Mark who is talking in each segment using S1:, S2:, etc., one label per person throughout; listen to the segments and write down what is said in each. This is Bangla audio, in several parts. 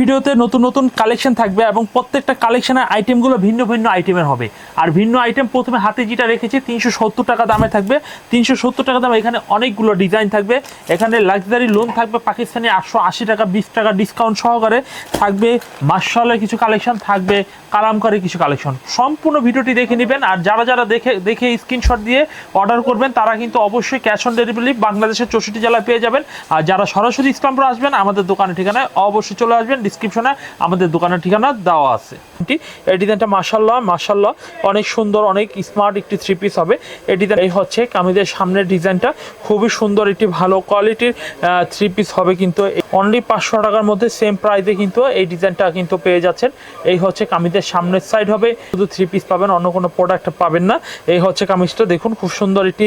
S1: ভিডিওতে নতুন নতুন কালেকশন থাকবে এবং প্রত্যেকটা কালেকশনের আইটেমগুলো ভিন্ন ভিন্ন আইটেমের হবে আর ভিন্ন আইটেম প্রথমে হাতে যেটা রেখেছি তিনশো সত্তর টাকা দামে থাকবে তিনশো সত্তর টাকা দামে এখানে অনেকগুলো ডিজাইন থাকবে এখানে লাক্সারি লোন থাকবে পাকিস্তানি আটশো আশি টাকা বিশ টাকা ডিসকাউন্ট সহকারে থাকবে মার্শালের কিছু কালেকশন থাকবে করে কিছু কালেকশন সম্পূর্ণ ভিডিওটি দেখে নেবেন আর যারা যারা দেখে দেখে স্ক্রিনশট দিয়ে অর্ডার করবেন তারা কিন্তু অবশ্যই ক্যাশ অন ডেলিভারি বাংলাদেশের চৌষট্টি জেলায় পেয়ে যাবেন আর যারা সরাসরি ইসলামপুর আসবেন আমাদের দোকানের ঠিকানায় অবশ্যই চলে আসবেন পারবেন ডিসক্রিপশনে আমাদের দোকানের ঠিকানা দেওয়া আছে এই ডিজাইনটা মাসাল্লাহ মাসাল্লাহ অনেক সুন্দর অনেক স্মার্ট একটি থ্রি পিস হবে এই ডিজাইন এই হচ্ছে কামিজের সামনের ডিজাইনটা খুবই সুন্দর একটি ভালো কোয়ালিটির থ্রি পিস হবে কিন্তু অনলি পাঁচশো টাকার মধ্যে সেম প্রাইসে কিন্তু এই ডিজাইনটা কিন্তু পেয়ে যাচ্ছেন এই হচ্ছে কামিজের সামনের সাইড হবে শুধু থ্রি পিস পাবেন অন্য কোনো প্রোডাক্ট পাবেন না এই হচ্ছে কামিজটা দেখুন খুব সুন্দর একটি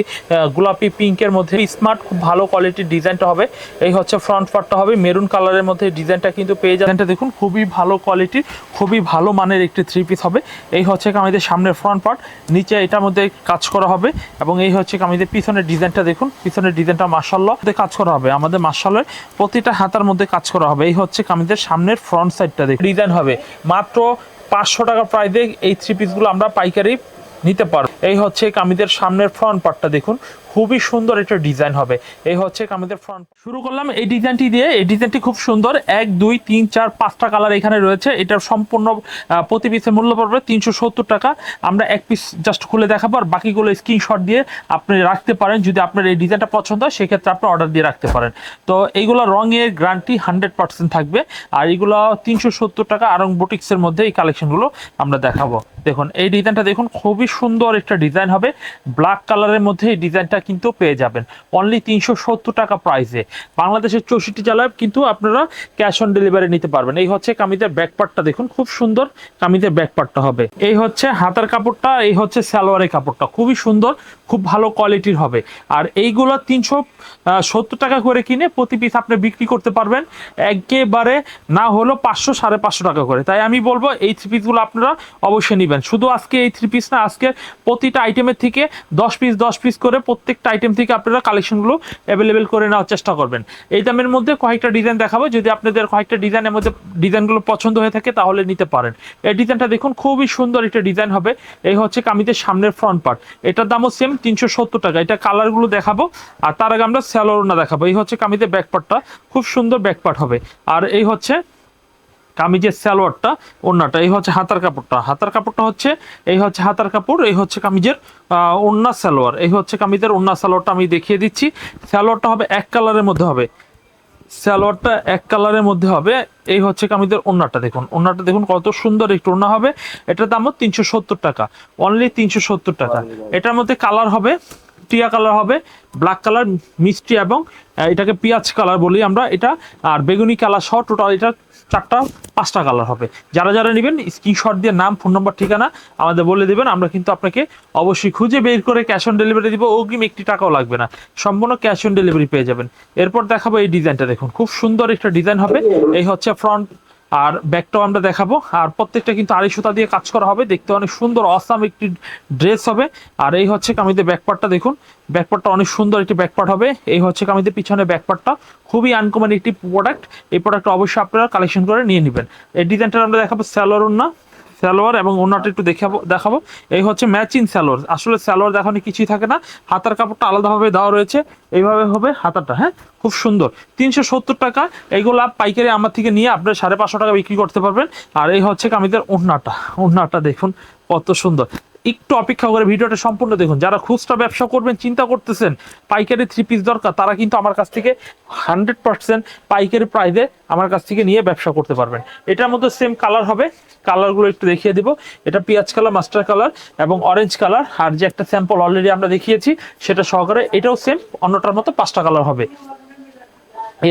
S1: গোলাপি পিঙ্কের মধ্যে স্মার্ট খুব ভালো কোয়ালিটির ডিজাইনটা হবে এই হচ্ছে ফ্রন্ট পার্টটা হবে মেরুন কালারের মধ্যে ডিজাইনটা কিন্তু পেয়ে ডিজাইনটা দেখুন খুবই ভালো কোয়ালিটি খুবই ভালো মানের একটি থ্রি পিস হবে এই হচ্ছে কামিদের সামনের ফ্রন্ট পার্ট নিচে এটার মধ্যে কাজ করা হবে এবং এই হচ্ছে কামিদের পিছনের ডিজাইনটা দেখুন পিছনের ডিজাইনটা মার্শাল্লাহ কাজ করা হবে আমাদের মার্শালের প্রতিটা হাতার মধ্যে কাজ করা হবে এই হচ্ছে কামিদের সামনের ফ্রন্ট সাইডটা দেখুন ডিজাইন হবে মাত্র পাঁচশো টাকা প্রায় দেখ এই থ্রি পিসগুলো আমরা পাইকারি নিতে পারবো এই হচ্ছে কামিদের সামনের ফ্রন্ট পার্টটা দেখুন খুবই সুন্দর একটা ডিজাইন হবে এই হচ্ছে আমাদের ফ্রন্ট শুরু করলাম এই ডিজাইনটি দিয়ে এই ডিজাইনটি খুব সুন্দর এক দুই তিন চার পাঁচটা কালার এখানে রয়েছে এটা সম্পূর্ণ প্রতি পিসের মূল্য পড়বে তিনশো সত্তর টাকা আমরা এক পিস জাস্ট খুলে দেখাবো আর বাকিগুলো স্ক্রিনশট দিয়ে আপনি রাখতে পারেন যদি আপনার এই ডিজাইনটা পছন্দ হয় সেক্ষেত্রে আপনি অর্ডার দিয়ে রাখতে পারেন তো এইগুলো রঙের গ্রান্টি হান্ড্রেড পার্সেন্ট থাকবে আর এইগুলো তিনশো সত্তর টাকা আরং বুটিক্সের মধ্যে এই কালেকশনগুলো আমরা দেখাবো দেখুন এই ডিজাইনটা দেখুন খুবই সুন্দর একটা ডিজাইন হবে ব্ল্যাক কালারের মধ্যে এই ডিজাইনটা কিন্তু পেয়ে যাবেন অনলি তিনশো টাকা প্রাইসে বাংলাদেশের চৌষট্টি জেলায় কিন্তু আপনারা ক্যাশ অন ডেলিভারি নিতে পারবেন এই হচ্ছে কামিজের ব্যাকপার্টটা দেখুন খুব সুন্দর কামিজের ব্যাকপার্টটা হবে এই হচ্ছে হাতার কাপড়টা এই হচ্ছে সালোয়ারের কাপড়টা খুবই সুন্দর খুব ভালো কোয়ালিটির হবে আর এইগুলো তিনশো সত্তর টাকা করে কিনে প্রতি পিস আপনি বিক্রি করতে পারবেন একেবারে না হলো পাঁচশো সাড়ে পাঁচশো টাকা করে তাই আমি বলবো এই থ্রি পিসগুলো আপনারা অবশ্যই নেবেন শুধু আজকে এই থ্রি পিস না আজকে প্রতিটা আইটেমের থেকে দশ পিস দশ পিস করে প্রত্যেক প্রত্যেকটা আইটেম থেকে আপনারা কালেকশনগুলো অ্যাভেলেবেল করে নেওয়ার চেষ্টা করবেন এই দামের মধ্যে কয়েকটা ডিজাইন দেখাবো যদি আপনাদের কয়েকটা ডিজাইনের মধ্যে ডিজাইনগুলো পছন্দ হয়ে থাকে তাহলে নিতে পারেন এই ডিজাইনটা দেখুন খুবই সুন্দর একটা ডিজাইন হবে এই হচ্ছে কামিজের সামনের ফ্রন্ট পার্ট এটার দামও সেম তিনশো সত্তর টাকা এটা কালারগুলো দেখাবো আর তার আগে আমরা স্যালোরনা দেখাবো এই হচ্ছে কামিজের ব্যাকপার্টটা খুব সুন্দর ব্যাকপার্ট হবে আর এই হচ্ছে কামিজের সালোয়ারটা ওড়নাটা এই হচ্ছে হাতার কাপড়টা হাতার কাপড়টা হচ্ছে এই হচ্ছে হাতার কাপড় এই হচ্ছে কামিজের ওড়না সালোয়ার এই হচ্ছে কামিজের ওড়না সালোয়ারটা আমি দেখিয়ে দিচ্ছি সালোয়ারটা হবে এক কালারের মধ্যে হবে সালোয়ারটা এক কালারের মধ্যে হবে এই হচ্ছে কামিদের ওনাটা দেখুন ওনাটা দেখুন কত সুন্দর একটু ওনা হবে এটার দাম তিনশো সত্তর টাকা অনলি তিনশো সত্তর টাকা এটার মধ্যে কালার হবে টিয়া কালার হবে ব্ল্যাক কালার মিষ্টি এবং এটাকে পিয়াজ কালার বলি আমরা এটা আর বেগুনি কালার সহ টোটাল এটা চারটা পাঁচটা কালার হবে যারা যারা নেবেন স্ক্রিনশট দিয়ে নাম ফোন নম্বর ঠিকানা আমাদের বলে দেবেন আমরা কিন্তু আপনাকে অবশ্যই খুঁজে বের করে ক্যাশ অন ডেলিভারি দিব অগ্রিম একটি টাকাও লাগবে না সম্পূর্ণ ক্যাশ অন ডেলিভারি পেয়ে যাবেন এরপর দেখাবো এই ডিজাইনটা দেখুন খুব সুন্দর একটা ডিজাইন হবে এই হচ্ছে ফ্রন্ট আর ব্যাগটাও আমরা দেখাবো আর প্রত্যেকটা কিন্তু আড়াই সুতা দিয়ে কাজ করা হবে দেখতে অনেক সুন্দর অসাম একটি ড্রেস হবে আর এই হচ্ছে কামিজের ব্যাকপার্টটা দেখুন ব্যাকপার্টটা অনেক সুন্দর একটি ব্যাকপার্ট হবে এই হচ্ছে কামিজের পিছনে ব্যাকপার্টটা খুবই আনকমন একটি প্রোডাক্ট এই প্রোডাক্টটা অবশ্যই আপনারা কালেকশন করে নিয়ে নেবেন এই ডিজাইনটা আমরা দেখাবো স্যালোর না স্যালোয়ার এবং ওনাটা একটু দেখাবো দেখাবো এই হচ্ছে ম্যাচিং স্যালোয়ার আসলে স্যালোয়ার দেখানো কিছুই থাকে না হাতার কাপড়টা আলাদাভাবে দেওয়া রয়েছে এইভাবে হবে হাতাটা হ্যাঁ খুব সুন্দর তিনশো সত্তর টাকা এইগুলা পাইকারি আমার থেকে নিয়ে আপনার সাড়ে পাঁচশো টাকা বিক্রি করতে পারবেন আর এই হচ্ছে কামিদের ওনাটা ওনাটা দেখুন কত সুন্দর একটু অপেক্ষা করে ভিডিওটা সম্পূর্ণ দেখুন যারা খুচরা ব্যবসা করবেন চিন্তা করতেছেন পাইকারি থ্রি পিস দরকার তারা কিন্তু আমার কাছ থেকে হান্ড্রেড পার্সেন্ট পাইকারি প্রাইসে আমার কাছ থেকে নিয়ে ব্যবসা করতে পারবেন এটার মধ্যে সেম কালার হবে কালারগুলো একটু দেখিয়ে দিব এটা পেঁয়াজ কালার মাস্টার কালার এবং অরেঞ্জ কালার আর যে একটা স্যাম্পল অলরেডি আমরা দেখিয়েছি সেটা সহকারে এটাও সেম অন্যটার মতো পাঁচটা কালার হবে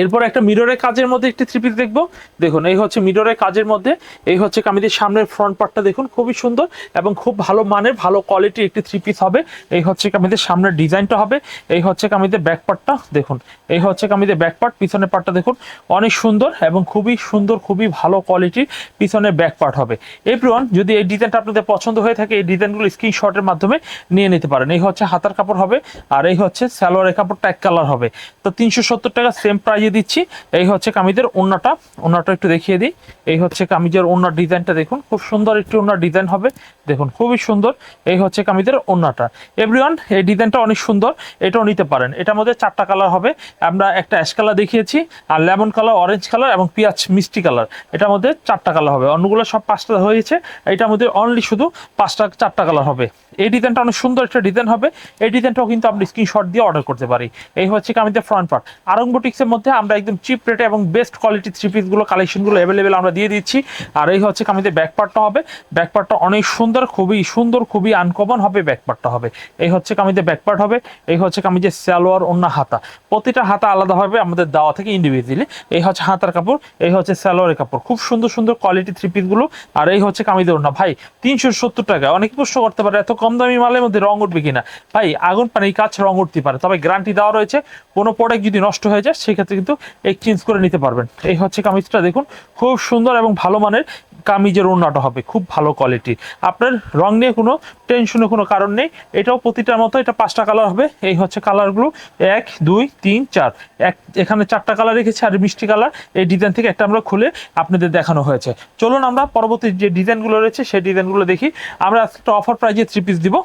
S1: এরপর একটা মিররের কাজের মধ্যে একটি থ্রি পিস দেখবো দেখুন এই হচ্ছে মিররের কাজের মধ্যে এই হচ্ছে কামিদের সামনের ফ্রন্ট পার্টটা দেখুন খুবই সুন্দর এবং খুব ভালো মানের ভালো কোয়ালিটির একটি থ্রি পিস হবে এই হচ্ছে কামিদের সামনের ডিজাইনটা হবে এই হচ্ছে কামিদের ব্যাক পার্টটা দেখুন এই হচ্ছে কামিদের ব্যাক পার্ট পিছনের পার্টটা দেখুন অনেক সুন্দর এবং খুবই সুন্দর খুবই ভালো কোয়ালিটির পিছনের ব্যাক পার্ট হবে এই যদি এই ডিজাইনটা আপনাদের পছন্দ হয়ে থাকে এই ডিজাইনগুলো স্ক্রিনশটের মাধ্যমে নিয়ে নিতে পারেন এই হচ্ছে হাতার কাপড় হবে আর এই হচ্ছে স্যালোয়ারের কাপড় এক কালার হবে তো তিনশো টাকা সেম প্রাইস সাজিয়ে দিচ্ছি এই হচ্ছে কামিজের ওনাটা ওনাটা একটু দেখিয়ে দিই এই হচ্ছে কামিজের ওনার ডিজাইনটা দেখুন খুব সুন্দর একটি ওনার ডিজাইন হবে দেখুন খুবই সুন্দর এই হচ্ছে কামিজের ওন্নাটা এভরিওয়ান এই ডিজাইনটা অনেক সুন্দর এটাও নিতে পারেন এটা মধ্যে চারটা কালার হবে আমরা একটা অ্যাশ কালার দেখিয়েছি আর লেমন কালার অরেঞ্জ কালার এবং পিঁয়াজ মিষ্টি কালার এটার মধ্যে চারটা কালার হবে অন্যগুলো সব পাঁচটা হয়েছে এটার মধ্যে অনলি শুধু পাঁচটা চারটা কালার হবে এই ডিজাইনটা অনেক সুন্দর একটা ডিজাইন হবে এই ডিজাইনটাও কিন্তু আপনি স্ক্রিনশট দিয়ে অর্ডার করতে পারি এই হচ্ছে কামিজের ফ্রন্ট পার্ট আরং বুটিক্সের মধ্যে মধ্যে আমরা একদম চিপ রেটে এবং বেস্ট কোয়ালিটি থ্রি পিসগুলো কালেকশনগুলো অ্যাভেলেবেল আমরা দিয়ে দিচ্ছি আর এই হচ্ছে কামিজের ব্যাকপার্টটা হবে ব্যাকপার্টটা অনেক সুন্দর খুবই সুন্দর খুবই আনকমন হবে ব্যাকপার্টটা হবে এই হচ্ছে ব্যাক ব্যাকপার্ট হবে এই হচ্ছে কামিজের সালোয়ার অন্য হাতা প্রতিটা হাতা আলাদা হবে আমাদের দেওয়া থেকে ইন্ডিভিজুয়ালি এই হচ্ছে হাতার কাপড় এই হচ্ছে সালোয়ারের কাপড় খুব সুন্দর সুন্দর কোয়ালিটি থ্রি পিসগুলো আর এই হচ্ছে কামিদের ওনা ভাই তিনশো সত্তর টাকা অনেক প্রশ্ন করতে পারে এত কম দামি মালের মধ্যে রং উঠবে কিনা ভাই আগুন পানি কাজ রং উঠতে পারে তবে গ্যারান্টি দেওয়া রয়েছে কোনো প্রোডাক্ট যদি নষ্ট হয়ে যায় সেক্ষেত্রে কিন্তু এক্সচেঞ্জ করে নিতে পারবেন এই হচ্ছে কামিজটা দেখুন খুব সুন্দর এবং ভালো মানের কামিজের ওড়নাটা হবে খুব ভালো কোয়ালিটির আপনার রং নিয়ে কোনো টেনশনে কোনো কারণ নেই এটাও প্রতিটার মতো এটা পাঁচটা কালার হবে এই হচ্ছে কালারগুলো এক দুই তিন চার এক এখানে চারটা কালার রেখেছে আর মিষ্টি কালার এই ডিজাইন থেকে একটা আমরা খুলে আপনাদের দেখানো হয়েছে চলুন আমরা পরবর্তী যে ডিজাইনগুলো রয়েছে সেই ডিজাইনগুলো দেখি আমরা আজকে একটা অফার প্রাইজে থ্রি পিস দিব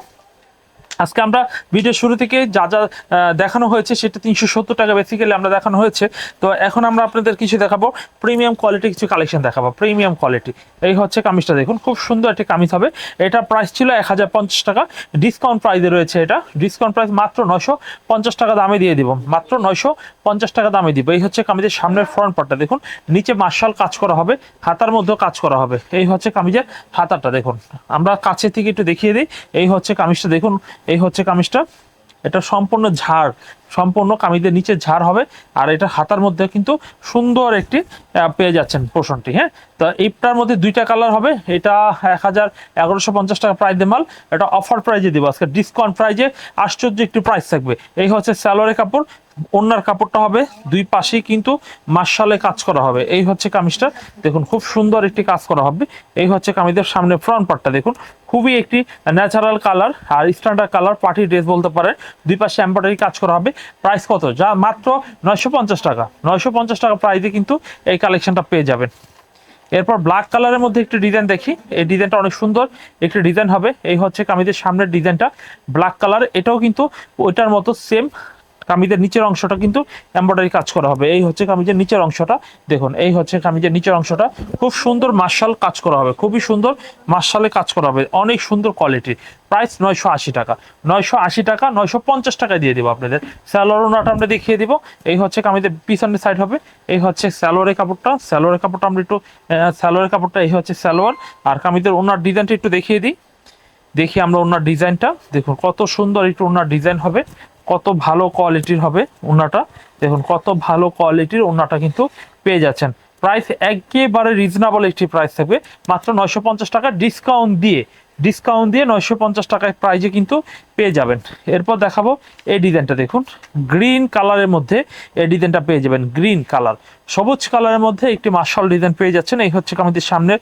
S1: আজকে আমরা ভিডিও শুরু থেকে যা যা দেখানো হয়েছে সেটা তিনশো সত্তর টাকা বেসিক্যালি আমরা দেখানো হয়েছে তো এখন আমরা আপনাদের কিছু দেখাবো প্রিমিয়াম কোয়ালিটি কিছু কালেকশন দেখাবো প্রিমিয়াম কোয়ালিটি এই হচ্ছে কামিজটা দেখুন খুব সুন্দর একটি কামিজ হবে এটা প্রাইস ছিল এক হাজার পঞ্চাশ টাকা ডিসকাউন্ট প্রাইসে রয়েছে এটা ডিসকাউন্ট প্রাইস মাত্র নশো পঞ্চাশ টাকা দামে দিয়ে দিব মাত্র নশো পঞ্চাশ টাকা দামে দিব এই হচ্ছে কামিজের সামনের ফ্রন্ট পার্টটা দেখুন নিচে মার্শাল কাজ করা হবে হাতার মধ্যেও কাজ করা হবে এই হচ্ছে কামিজের হাতারটা দেখুন আমরা কাছে থেকে একটু দেখিয়ে দিই এই হচ্ছে কামিজটা দেখুন এই হচ্ছে কামিজটা এটা সম্পূর্ণ ঝাড় সম্পূর্ণ কামিদের নিচে ঝাড় হবে আর এটা হাতার মধ্যে কিন্তু সুন্দর একটি পেয়ে যাচ্ছেন পোষণটি হ্যাঁ তো এইটার মধ্যে দুইটা কালার হবে এটা এক হাজার এগারোশো পঞ্চাশ টাকা প্রাইস মাল এটা অফার প্রাইজে দেবো আজকে ডিসকাউন্ট প্রাইজে আশ্চর্য একটি প্রাইস থাকবে এই হচ্ছে স্যালোয়ারের কাপড় ওনার কাপড়টা হবে দুই পাশেই কিন্তু মার্শালে কাজ করা হবে এই হচ্ছে কামিজটা দেখুন খুব সুন্দর একটি কাজ করা হবে এই হচ্ছে কামিজের সামনে ফ্রন্ট পার্টটা দেখুন খুবই একটি ন্যাচারাল কালার আর স্ট্যান্ডার্ড কালার পার্টি ড্রেস বলতে পারেন দুই পাশে এম্ব্রয়ডারি কাজ করা হবে প্রাইস কত যা মাত্র নয়শো টাকা নয়শো টাকা প্রাইসে কিন্তু এই কালেকশনটা পেয়ে যাবেন এরপর ব্ল্যাক কালারের মধ্যে একটি ডিজাইন দেখি এই ডিজাইনটা অনেক সুন্দর একটি ডিজাইন হবে এই হচ্ছে কামিজের সামনের ডিজাইনটা ব্ল্যাক কালার এটাও কিন্তু ওইটার মতো সেম কামিজের নিচের অংশটা কিন্তু এম্ব্রয়ডারি কাজ করা হবে এই হচ্ছে কামিজের নিচের অংশটা দেখুন এই হচ্ছে কামিজের নিচের অংশটা খুব সুন্দর মার্শাল কাজ করা হবে খুবই সুন্দর মার্শালে কাজ করা হবে অনেক সুন্দর কোয়ালিটি প্রাইস নয়শো আশি টাকা নয়শো আশি টাকা নয়শো পঞ্চাশ টাকা দিয়ে দেবো আপনাদের স্যালোরোনাটা আমরা দেখিয়ে দিব এই হচ্ছে কামিজের পিছনের সাইড হবে এই হচ্ছে স্যালোয়ারের কাপড়টা স্যালোয়ারের কাপড়টা আমরা একটু স্যালোয়ারের কাপড়টা এই হচ্ছে স্যালোয়ার আর কামিজের ওনার ডিজাইনটা একটু দেখিয়ে দিই দেখি আমরা ওনার ডিজাইনটা দেখুন কত সুন্দর একটু ওনার ডিজাইন হবে কত ভালো কোয়ালিটির হবে ওনাটা দেখুন কত ভালো কোয়ালিটির ওনাটা কিন্তু পেয়ে যাচ্ছেন প্রাইস একেবারে রিজনেবল একটি প্রাইস থাকবে মাত্র নয়শো টাকা ডিসকাউন্ট দিয়ে ডিসকাউন্ট দিয়ে নয়শো পঞ্চাশ টাকায় প্রাইজে কিন্তু পেয়ে যাবেন এরপর দেখাবো এই ডিজাইনটা দেখুন গ্রিন কালারের মধ্যে এই ডিজাইনটা পেয়ে যাবেন গ্রিন কালার সবুজ কালারের মধ্যে একটি মার্শাল ডিজাইন পেয়ে যাচ্ছেন এই হচ্ছে আমাদের সামনের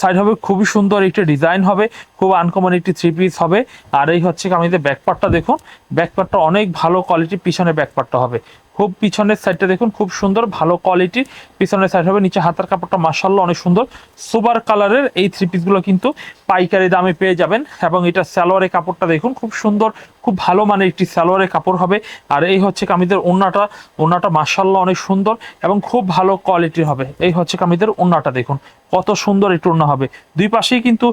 S1: সাইড হবে খুবই সুন্দর একটি ডিজাইন হবে খুব আনকমন একটি থ্রি পিস হবে আর এই হচ্ছে আমাদের ব্যাকপারটা দেখুন ব্যাকপারটা অনেক ভালো কোয়ালিটির পিছনে ব্যাকপারটা হবে খুব পিছনের সাইডটা দেখুন খুব সুন্দর ভালো কোয়ালিটি পিছনের সাইড হবে নিচে হাতার কাপড়টা মাসাল্লা অনেক সুন্দর সুপার কালারের এই থ্রি পিসগুলো কিন্তু পাইকারি দামে পেয়ে যাবেন এবং এটা স্যালোয়ারের কাপড়টা দেখুন খুব সুন্দর খুব ভালো মানের একটি সালোয়ারের কাপড় হবে আর এই হচ্ছে কামিদের ওনাটা ওনাটা মাসাল্লাহ অনেক সুন্দর এবং খুব ভালো কোয়ালিটির হবে এই হচ্ছে কামিদের ওনাটা দেখুন কত সুন্দর একটু ওনা হবে দুই পাশেই কিন্তু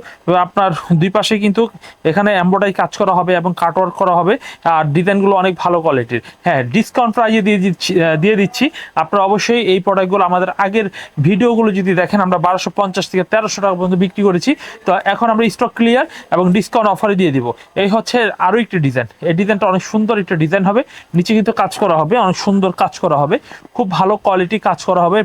S1: আপনার দুই পাশে কিন্তু এখানে এম্ব্রয়ডারি কাজ করা হবে এবং কাটওয়ার্ক করা হবে আর ডিজাইনগুলো অনেক ভালো কোয়ালিটির হ্যাঁ ডিসকাউন্ট প্রাইজে দিয়ে দিচ্ছি দিয়ে দিচ্ছি আপনারা অবশ্যই এই প্রোডাক্টগুলো আমাদের আগের ভিডিওগুলো যদি দেখেন আমরা বারোশো পঞ্চাশ থেকে তেরোশো টাকা পর্যন্ত বিক্রি করেছি তো এখন আমরা স্টক ক্লিয়ার এবং ডিসকাউন্ট অফারে দিয়ে দিব এই হচ্ছে আরও একটি ডিজাইন ডিজাইন এই ডিজাইনটা অনেক সুন্দর একটা ডিজাইন হবে নিচে কিন্তু কাজ করা হবে অনেক সুন্দর কাজ করা হবে খুব ভালো কোয়ালিটি কাজ করা হবে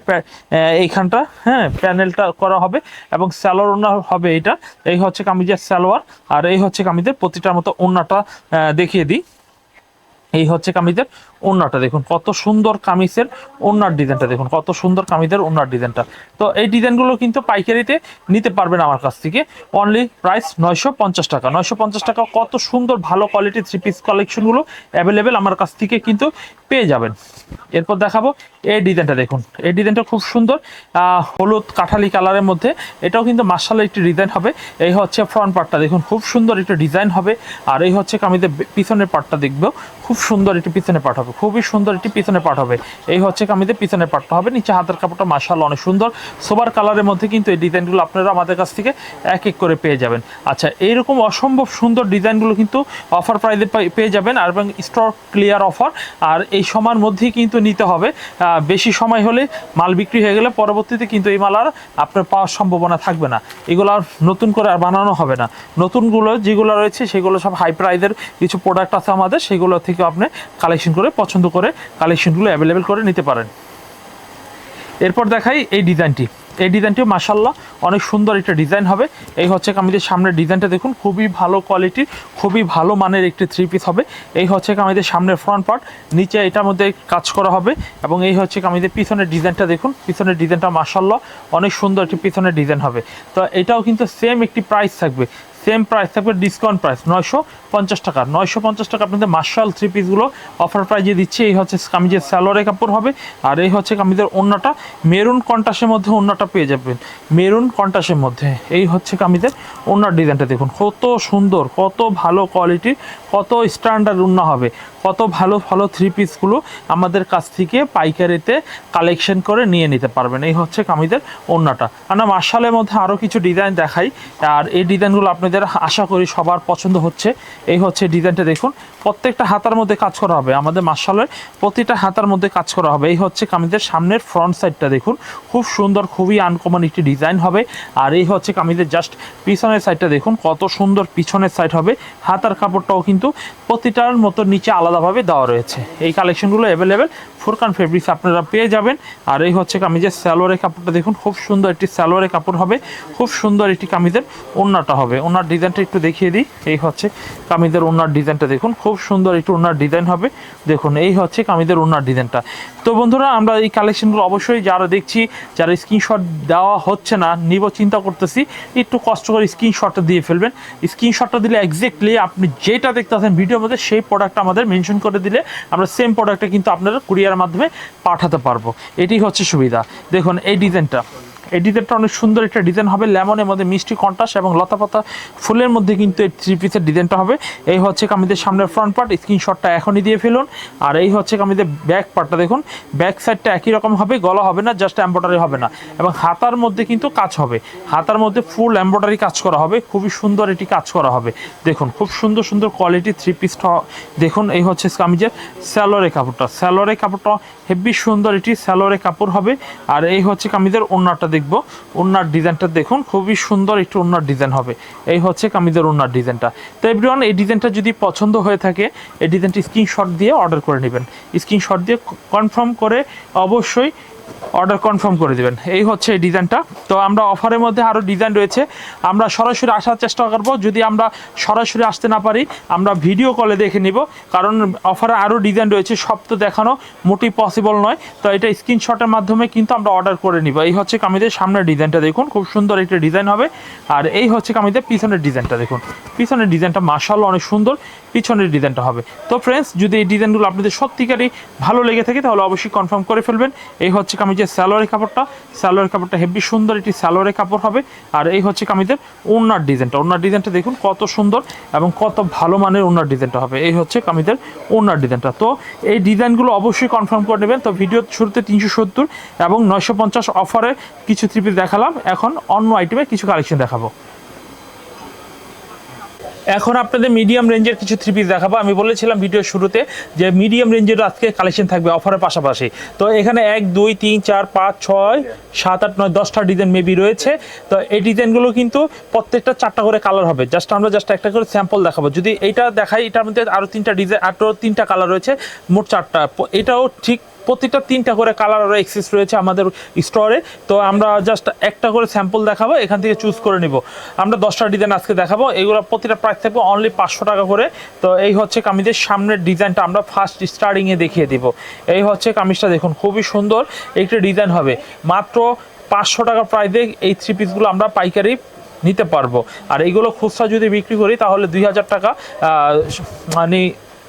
S1: এইখানটা হ্যাঁ প্যানেলটা করা হবে এবং স্যালোর ওনার হবে এটা এই হচ্ছে কামিজের স্যালোয়ার আর এই হচ্ছে কামিজের প্রতিটার মতো ওনাটা দেখিয়ে দিই এই হচ্ছে কামিজের ওনারটা দেখুন কত সুন্দর কামিজের ওনার ডিজাইনটা দেখুন কত সুন্দর কামিজের ওনার ডিজাইনটা তো এই ডিজাইনগুলো কিন্তু পাইকারিতে নিতে পারবেন আমার কাছ থেকে অনলি প্রাইস নয়শো পঞ্চাশ টাকা নয়শো পঞ্চাশ টাকা কত সুন্দর ভালো কোয়ালিটি থ্রি পিস কালেকশনগুলো অ্যাভেলেবেল আমার কাছ থেকে কিন্তু পেয়ে যাবেন এরপর দেখাবো এই ডিজাইনটা দেখুন এই ডিজাইনটা খুব সুন্দর হলুদ কাঠালি কালারের মধ্যে এটাও কিন্তু মার্শাল একটি ডিজাইন হবে এই হচ্ছে ফ্রন্ট পার্টটা দেখুন খুব সুন্দর একটি ডিজাইন হবে আর এই হচ্ছে কামিজের পিছনের পার্টটা দেখবেও খুব সুন্দর একটি পিছনের পার্ট হবে খুবই সুন্দর এটি পিছনে পাট হবে এই হচ্ছে কামিজের পিছনে পাটটা হবে নিচে হাতের কাপড়টা মাসাল অনেক সুন্দর সোবার কালারের মধ্যে কিন্তু এই ডিজাইনগুলো আপনারা আমাদের কাছ থেকে এক এক করে পেয়ে যাবেন আচ্ছা এইরকম অসম্ভব সুন্দর ডিজাইনগুলো কিন্তু অফার প্রাইজে পেয়ে যাবেন আর এবং স্টক ক্লিয়ার অফার আর এই সময়ের মধ্যেই কিন্তু নিতে হবে বেশি সময় হলে মাল বিক্রি হয়ে গেলে পরবর্তীতে কিন্তু এই মাল আর আপনার পাওয়ার সম্ভাবনা থাকবে না এগুলো আর নতুন করে আর বানানো হবে না নতুনগুলো যেগুলো রয়েছে সেগুলো সব হাই প্রাইজের কিছু প্রোডাক্ট আছে আমাদের সেগুলো থেকে আপনি কালেকশন করে পছন্দ করে কালেকশনগুলো অ্যাভেলেবেল করে নিতে পারেন এরপর দেখাই এই ডিজাইনটি এই ডিজাইনটিও মাসাল্লাহ অনেক সুন্দর একটা ডিজাইন হবে এই হচ্ছে কামিজের সামনের ডিজাইনটা দেখুন খুবই ভালো কোয়ালিটির খুবই ভালো মানের একটি থ্রি পিস হবে এই হচ্ছে আমাদের সামনের ফ্রন্ট পার্ট নিচে এটার মধ্যে কাজ করা হবে এবং এই হচ্ছে কামিজের পিছনের ডিজাইনটা দেখুন পিছনের ডিজাইনটা মাসাল্লাহ অনেক সুন্দর একটি পিছনের ডিজাইন হবে তো এটাও কিন্তু সেম একটি প্রাইস থাকবে সেম প্রাইস থাকবে ডিসকাউন্ট প্রাইস নয়শো পঞ্চাশ টাকা নয়শো পঞ্চাশ টাকা আপনাদের মার্শাল থ্রি পিসগুলো অফার প্রাইজে দিচ্ছে এই হচ্ছে কামিজের স্যালোয়ারের কাপড় হবে আর এই হচ্ছে কামিজের অন্যটা মেরুন কন্টাসের মধ্যে অন্যটা পেয়ে যাবেন মেরুন কন্টাসের মধ্যে এই হচ্ছে কামিজের অন্য ডিজাইনটা দেখুন কত সুন্দর কত ভালো কোয়ালিটির কত স্ট্যান্ডার্ড উন্না হবে কত ভালো ভালো থ্রি পিসগুলো আমাদের কাছ থেকে পাইকারিতে কালেকশন করে নিয়ে নিতে পারবেন এই হচ্ছে কামিদের অন্যটা আমরা মার্শালের মধ্যে আরও কিছু ডিজাইন দেখাই আর এই ডিজাইনগুলো আপনাদের আশা করি সবার পছন্দ হচ্ছে এই হচ্ছে ডিজাইনটা দেখুন প্রত্যেকটা হাতার মধ্যে কাজ করা হবে আমাদের মার্শালের প্রতিটা হাতার মধ্যে কাজ করা হবে এই হচ্ছে কামিদের সামনের ফ্রন্ট সাইডটা দেখুন খুব সুন্দর খুবই আনকমন একটি ডিজাইন হবে আর এই হচ্ছে কামিদের জাস্ট পিছনের সাইডটা দেখুন কত সুন্দর পিছনের সাইড হবে হাতার কাপড়টাও কিন্তু প্রতিটার মতো নিচে আলাদা আলাদাভাবে দেওয়া রয়েছে এই কালেকশনগুলো অ্যাভেলেবেল ফোরকান ফেব্রিক্স আপনারা পেয়ে যাবেন আর এই হচ্ছে কামিজের স্যালোয়ারের কাপড়টা দেখুন খুব সুন্দর একটি স্যালোয়ারের কাপড় হবে খুব সুন্দর একটি কামিজের ওনারটা হবে ওনার ডিজাইনটা একটু দেখিয়ে দিই এই হচ্ছে কামিজের ওনার ডিজাইনটা দেখুন খুব সুন্দর একটু ওনার ডিজাইন হবে দেখুন এই হচ্ছে কামিজের ওনার ডিজাইনটা তো বন্ধুরা আমরা এই কালেকশনগুলো অবশ্যই যারা দেখছি যারা স্ক্রিনশট দেওয়া হচ্ছে না নিব চিন্তা করতেছি একটু কষ্ট করে স্ক্রিনশটটা দিয়ে ফেলবেন স্ক্রিনশটটা দিলে এক্স্যাক্টলি আপনি যেটা দেখতে ভিডিওর মধ্যে সেই প্রোডাক্ট আমাদের মেনশন করে দিলে আমরা সেম প্রোডাক্টটা কিন্তু আপনারা কুরিয়ার মাধ্যমে পাঠাতে পারবো এটি হচ্ছে সুবিধা দেখুন এই ডিজাইনটা এই ডিজাইনটা অনেক সুন্দর একটা ডিজাইন হবে লেমনের মধ্যে মিষ্টি কন্টাস এবং লতাপাতা ফুলের মধ্যে কিন্তু এই থ্রি পিসের ডিজাইনটা হবে এই হচ্ছে কামিজের সামনের ফ্রন্ট পার্ট স্ক্রিনশটটা এখনই দিয়ে ফেলুন আর এই হচ্ছে কামিজের ব্যাক পার্টটা দেখুন ব্যাক সাইডটা একই রকম হবে গলা হবে না জাস্ট এম্ব্রয়ডারি হবে না এবং হাতার মধ্যে কিন্তু কাজ হবে হাতার মধ্যে ফুল এম্ব্রয়ডারি কাজ করা হবে খুবই সুন্দর এটি কাজ করা হবে দেখুন খুব সুন্দর সুন্দর কোয়ালিটি থ্রি পিসটা দেখুন এই হচ্ছে কামিজের স্যালোরে কাপড়টা স্যালোরে কাপড়টা হেভি সুন্দর এটি স্যালোরে কাপড় হবে আর এই হচ্ছে কামিজের অন্যটা দেখুন দেখবো ওনার ডিজাইনটা দেখুন খুবই সুন্দর একটু ওনার ডিজাইন হবে এই হচ্ছে কামিজের ওনার ডিজাইনটা তো এভরিওয়ান এই ডিজাইনটা যদি পছন্দ হয়ে থাকে এই ডিজাইনটা স্ক্রিনশট দিয়ে অর্ডার করে নেবেন স্ক্রিনশট দিয়ে কনফার্ম করে অবশ্যই অর্ডার কনফার্ম করে দেবেন এই হচ্ছে এই ডিজাইনটা তো আমরা অফারের মধ্যে আরও ডিজাইন রয়েছে আমরা সরাসরি আসার চেষ্টা করবো যদি আমরা সরাসরি আসতে না পারি আমরা ভিডিও কলে দেখে নিব কারণ অফারে আরও ডিজাইন রয়েছে সব তো দেখানো মোটেই পসিবল নয় তো এটা স্ক্রিনশটের মাধ্যমে কিন্তু আমরা অর্ডার করে নিব এই হচ্ছে কামিদের সামনের ডিজাইনটা দেখুন খুব সুন্দর একটা ডিজাইন হবে আর এই হচ্ছে কামিদের পিছনের ডিজাইনটা দেখুন পিছনের ডিজাইনটা মার্শাল অনেক সুন্দর পিছনের ডিজাইনটা হবে তো ফ্রেন্ডস যদি এই ডিজাইনগুলো আপনাদের সত্যিকারই ভালো লেগে থাকে তাহলে অবশ্যই কনফার্ম করে ফেলবেন এই হচ্ছে হচ্ছে কামিজের স্যালোয়ারি কাপড়টা স্যালোয়ারি কাপড়টা হেভি সুন্দর এটি স্যালোয়ারি কাপড় হবে আর এই হচ্ছে কামিজের ওনার ডিজাইনটা ওনার ডিজাইনটা দেখুন কত সুন্দর এবং কত ভালো মানের ওনার ডিজাইনটা হবে এই হচ্ছে কামিজের ওনার ডিজাইনটা তো এই ডিজাইনগুলো অবশ্যই কনফার্ম করে নেবেন তো ভিডিও শুরুতে তিনশো সত্তর এবং নয়শো পঞ্চাশ অফারের কিছু ত্রিপি দেখালাম এখন অন্য আইটেমে কিছু কালেকশন দেখাবো এখন আপনাদের মিডিয়াম রেঞ্জের কিছু থ্রি পিস দেখাবো আমি বলেছিলাম ভিডিও শুরুতে যে মিডিয়াম রেঞ্জের আজকে কালেকশন থাকবে অফারের পাশাপাশি তো এখানে এক দুই তিন চার পাঁচ ছয় সাত আট নয় দশটা ডিজাইন মেবি রয়েছে তো এই ডিজাইনগুলো কিন্তু প্রত্যেকটা চারটা করে কালার হবে জাস্ট আমরা জাস্ট একটা করে স্যাম্পল দেখাবো যদি এইটা দেখাই এটার মধ্যে আরও তিনটা ডিজাইন আরও তিনটা কালার রয়েছে মোট চারটা এটাও ঠিক প্রতিটা তিনটা করে কালার আরও এক্সিস রয়েছে আমাদের স্টোরে তো আমরা জাস্ট একটা করে স্যাম্পল দেখাবো এখান থেকে চুজ করে নিব আমরা দশটা ডিজাইন আজকে দেখাবো এগুলো প্রতিটা প্রাইস থাকবে অনলি পাঁচশো টাকা করে তো এই হচ্ছে কামিজের সামনের ডিজাইনটা আমরা ফার্স্ট স্টার্টিংয়ে দেখিয়ে দিব এই হচ্ছে কামিজটা দেখুন খুবই সুন্দর একটি ডিজাইন হবে মাত্র পাঁচশো টাকা প্রাইসে এই থ্রি পিসগুলো আমরা পাইকারি নিতে পারবো আর এইগুলো খুচরা যদি বিক্রি করি তাহলে দুই হাজার টাকা মানে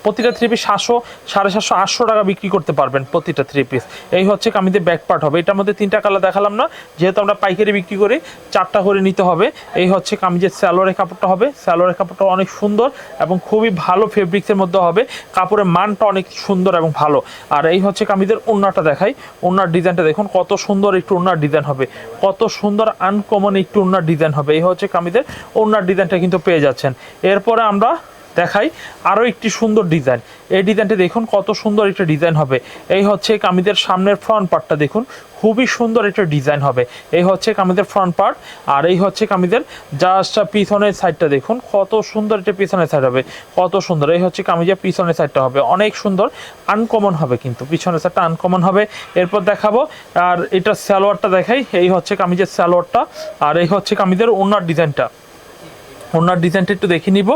S1: প্রতিটা থ্রি পিস সাতশো সাড়ে সাতশো আটশো টাকা বিক্রি করতে পারবেন প্রতিটা থ্রি পিস এই হচ্ছে কামিদের ব্যাক পার্ট হবে এটার মধ্যে তিনটা কালার দেখালাম না যেহেতু আমরা পাইকারি বিক্রি করি চারটা করে নিতে হবে এই হচ্ছে কামিজের স্যালোয়ারে কাপড়টা হবে স্যালোয়ারে কাপড়টা অনেক সুন্দর এবং খুবই ভালো ফেব্রিক্সের মধ্যে হবে কাপড়ের মানটা অনেক সুন্দর এবং ভালো আর এই হচ্ছে কামিজের উন্নাটা দেখাই উন্নার ডিজাইনটা দেখুন কত সুন্দর একটু উন্নার ডিজাইন হবে কত সুন্দর আনকমন একটু উন্নার ডিজাইন হবে এই হচ্ছে কামিদের উন্নার ডিজাইনটা কিন্তু পেয়ে যাচ্ছেন এরপরে আমরা দেখাই আরও একটি সুন্দর ডিজাইন এই ডিজাইনটি দেখুন কত সুন্দর একটা ডিজাইন হবে এই হচ্ছে কামিজের সামনের ফ্রন্ট পার্টটা দেখুন খুবই সুন্দর একটা ডিজাইন হবে এই হচ্ছে কামিজের ফ্রন্ট পার্ট আর এই হচ্ছে কামিজের জাস্টটা পিছনের সাইডটা দেখুন কত সুন্দর একটা পিছনের সাইড হবে কত সুন্দর এই হচ্ছে কামিজের পিছনের সাইডটা হবে অনেক সুন্দর আনকমন হবে কিন্তু পিছনের সাইডটা আনকমন হবে এরপর দেখাবো আর এটা স্যালোয়ারটা দেখাই এই হচ্ছে কামিজের স্যালোয়ারটা আর এই হচ্ছে কামিজের ওনার ডিজাইনটা ওনার ডিজাইনটা একটু দেখে নিব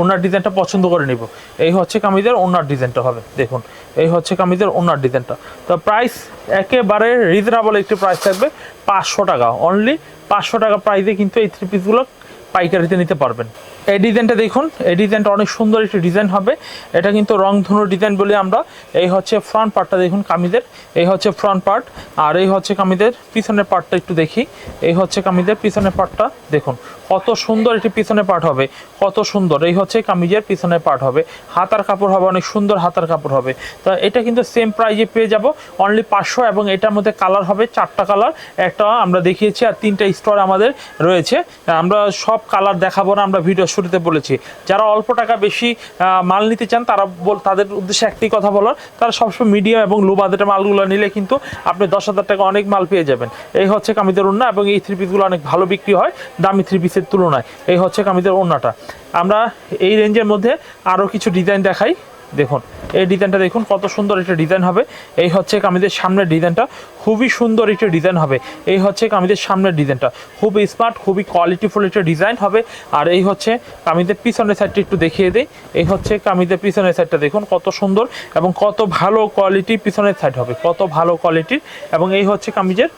S1: ওনার ডিজাইনটা পছন্দ করে নিব এই হচ্ছে কামিজের ওনার ডিজাইনটা হবে দেখুন এই হচ্ছে কামিজের ওনার ডিজাইনটা তো প্রাইস একেবারে রিজনেবল একটি প্রাইস থাকবে পাঁচশো টাকা অনলি পাঁচশো টাকা প্রাইসে কিন্তু এই থ্রি পিসগুলো পাইকারিতে নিতে পারবেন এই ডিজাইনটা দেখুন এই ডিজাইনটা অনেক সুন্দর একটি ডিজাইন হবে এটা কিন্তু রংধনু ডিজাইন বলি আমরা এই হচ্ছে ফ্রন্ট পার্টটা দেখুন কামিদের এই হচ্ছে ফ্রন্ট পার্ট আর এই হচ্ছে কামিদের পিছনের পার্টটা একটু দেখি এই হচ্ছে কামিদের পিছনের পার্টটা দেখুন কত সুন্দর একটি পিছনে পার্ট হবে কত সুন্দর এই হচ্ছে কামিজের পিছনে পার্ট হবে হাতার কাপড় হবে অনেক সুন্দর হাতার কাপড় হবে তো এটা কিন্তু সেম প্রাইজে পেয়ে যাব অনলি পাঁচশো এবং এটার মধ্যে কালার হবে চারটা কালার একটা আমরা দেখিয়েছি আর তিনটা স্টোর আমাদের রয়েছে আমরা সব কালার দেখাবো না আমরা ভিডিও শুরুতে বলেছি যারা অল্প টাকা বেশি মাল নিতে চান তারা বল তাদের উদ্দেশ্যে একটি কথা বলার তারা সবসময় মিডিয়াম এবং লো বাজেটের মালগুলো নিলে কিন্তু আপনি দশ হাজার টাকা অনেক মাল পেয়ে যাবেন এই হচ্ছে কামিদের ওড়না এবং এই থ্রি পিসগুলো অনেক ভালো বিক্রি হয় দামি থ্রি পিসের তুলনায় এই হচ্ছে কামিদের ওড়নাটা আমরা এই রেঞ্জের মধ্যে আরও কিছু ডিজাইন দেখাই দেখুন এই ডিজাইনটা দেখুন কত সুন্দর একটা ডিজাইন হবে এই হচ্ছে কামিজের সামনের ডিজাইনটা খুবই সুন্দর একটা ডিজাইন হবে এই হচ্ছে কামিজের সামনের ডিজাইনটা খুব স্মার্ট খুবই কোয়ালিটিফুল একটা ডিজাইন হবে আর এই হচ্ছে কামিজের পিছনের সাইডটা একটু দেখিয়ে দিই এই হচ্ছে কামিজের পিছনের সাইডটা দেখুন কত সুন্দর এবং কত ভালো কোয়ালিটি পিছনের সাইড হবে কত ভালো কোয়ালিটির এবং এই হচ্ছে কামিজের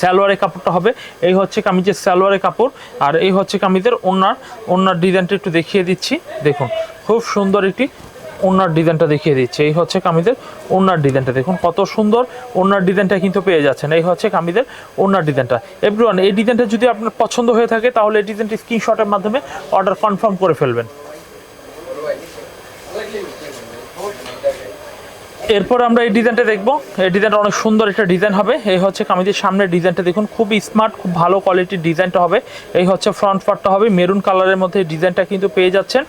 S1: সালোয়ারের কাপড়টা হবে এই হচ্ছে কামিজের সালোয়ারের কাপড় আর এই হচ্ছে কামিজের ওনার ওনার ডিজাইনটা একটু দেখিয়ে দিচ্ছি দেখুন খুব সুন্দর একটি ওনার ডিজাইনটা দেখিয়ে দিচ্ছে এই হচ্ছে কামিজের ওনার ডিজাইনটা দেখুন কত সুন্দর ওনার ডিজাইনটা কিন্তু পেয়ে যাচ্ছেন এই হচ্ছে কামিজের ওনার ডিজাইনটা এভরিওয়ান এই ডিজাইনটা যদি আপনার পছন্দ হয়ে থাকে তাহলে এই ডিজাইনটি স্ক্রিনশটের মাধ্যমে অর্ডার কনফার্ম করে ফেলবেন এরপর আমরা এই ডিজাইনটা দেখবো এই ডিজাইনটা অনেক সুন্দর একটা ডিজাইন হবে এই হচ্ছে কামিজের সামনে ডিজাইনটা দেখুন খুব স্মার্ট খুব ভালো কোয়ালিটির ডিজাইনটা হবে এই হচ্ছে ফ্রন্ট পার্টটা হবে মেরুন কালারের মধ্যে ডিজাইনটা কিন্তু পেয়ে যাচ্ছেন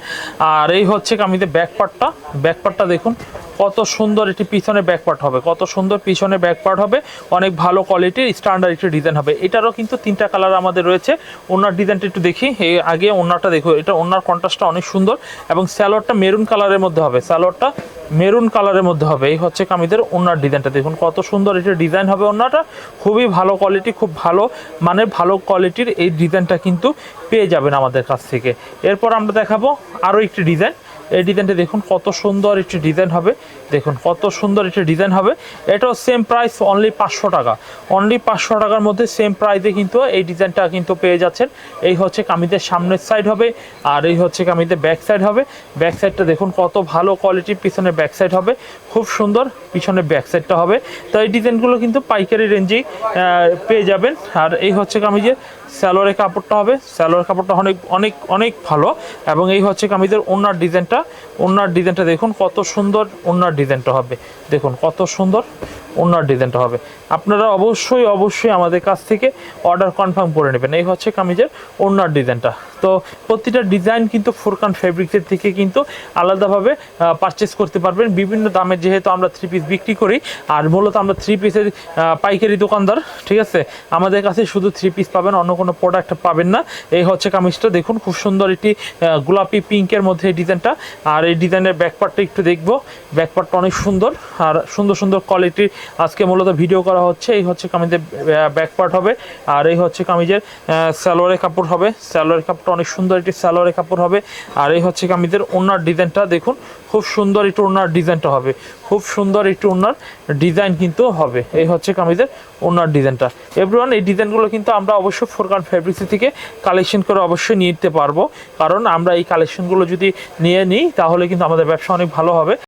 S1: আর এই হচ্ছে কামিজের ব্যাক পার্টটা ব্যাক পার্টটা দেখুন কত সুন্দর একটি পিছনে ব্যাকপার্ট হবে কত সুন্দর পিছনে ব্যাকপার্ট হবে অনেক ভালো কোয়ালিটির স্ট্যান্ডার্ড একটি ডিজাইন হবে এটারও কিন্তু তিনটা কালার আমাদের রয়েছে ওনার ডিজাইনটা একটু দেখি এই আগে ওনারটা দেখো এটা ওনার কন্ট্রাস্টটা অনেক সুন্দর এবং স্যালোয়ারটা মেরুন কালারের মধ্যে হবে স্যালোয়ারটা মেরুন কালারের মধ্যে হবে এই হচ্ছে কামিদের ওনার ডিজাইনটা দেখুন কত সুন্দর এটা ডিজাইন হবে ওনাটা খুবই ভালো কোয়ালিটি খুব ভালো মানে ভালো কোয়ালিটির এই ডিজাইনটা কিন্তু পেয়ে যাবেন আমাদের কাছ থেকে এরপর আমরা দেখাবো আরও একটি ডিজাইন এই ডিজাইনটা দেখুন কত সুন্দর একটি ডিজাইন হবে দেখুন কত সুন্দর একটি ডিজাইন হবে এটাও সেম প্রাইস অনলি পাঁচশো টাকা অনলি পাঁচশো টাকার মধ্যে সেম প্রাইসে কিন্তু এই ডিজাইনটা কিন্তু পেয়ে যাচ্ছেন এই হচ্ছে কামিজের সামনের সাইড হবে আর এই হচ্ছে কামিজের ব্যাক সাইড হবে ব্যাক সাইডটা দেখুন কত ভালো কোয়ালিটির পিছনে ব্যাক সাইড হবে খুব সুন্দর পিছনে ব্যাক সাইডটা হবে তো এই ডিজাইনগুলো কিন্তু পাইকারি রেঞ্জেই পেয়ে যাবেন আর এই হচ্ছে কামিজের স্যালোয়ারের কাপড়টা হবে স্যালোয়ার কাপড়টা অনেক অনেক অনেক ভালো এবং এই হচ্ছে কামিজের ওনার ডিজাইনটা ওনার ডিজাইনটা দেখুন কত সুন্দর ওনার ডিজাইনটা হবে দেখুন কত সুন্দর অন্য ডিজাইনটা হবে আপনারা অবশ্যই অবশ্যই আমাদের কাছ থেকে অর্ডার কনফার্ম করে নেবেন এই হচ্ছে কামিজের অন্য ডিজাইনটা তো প্রতিটা ডিজাইন কিন্তু ফোরকান ফেব্রিক্সের থেকে কিন্তু আলাদাভাবে পারচেস করতে পারবেন বিভিন্ন দামে যেহেতু আমরা থ্রি পিস বিক্রি করি আর মূলত আমরা থ্রি পিসের পাইকারি দোকানদার ঠিক আছে আমাদের কাছে শুধু থ্রি পিস পাবেন অন্য কোনো প্রোডাক্ট পাবেন না এই হচ্ছে কামিজটা দেখুন খুব সুন্দর একটি গোলাপি পিঙ্কের মধ্যে এই ডিজাইনটা আর এই ডিজাইনের ব্যাকপার্টটা একটু দেখবো ব্যাকপার্টটা অনেক সুন্দর আর সুন্দর সুন্দর কোয়ালিটির আজকে মূলত ভিডিও করা হচ্ছে এই হচ্ছে কামিজের ব্যাক পার্ট হবে আর এই হচ্ছে কামিজের সালোয়ারের কাপড় হবে স্যালোয়ারের কাপড়টা অনেক সুন্দর একটি সালোয়ারের কাপড় হবে আর এই হচ্ছে কামিজের ওনার ডিজাইনটা দেখুন খুব সুন্দর একটু ওনার ডিজাইনটা হবে খুব সুন্দর একটু ওনার ডিজাইন কিন্তু হবে এই হচ্ছে কামিজের ওনার ডিজাইনটা এভরিওয়ান এই ডিজাইনগুলো কিন্তু আমরা অবশ্যই ফোরকান ফ্যাব্রিক্স থেকে কালেকশন করে অবশ্যই নিয়ে নিতে পারবো কারণ আমরা এই কালেকশনগুলো যদি নিয়ে নিই তাহলে কিন্তু আমাদের ব্যবসা অনেক ভালো হবে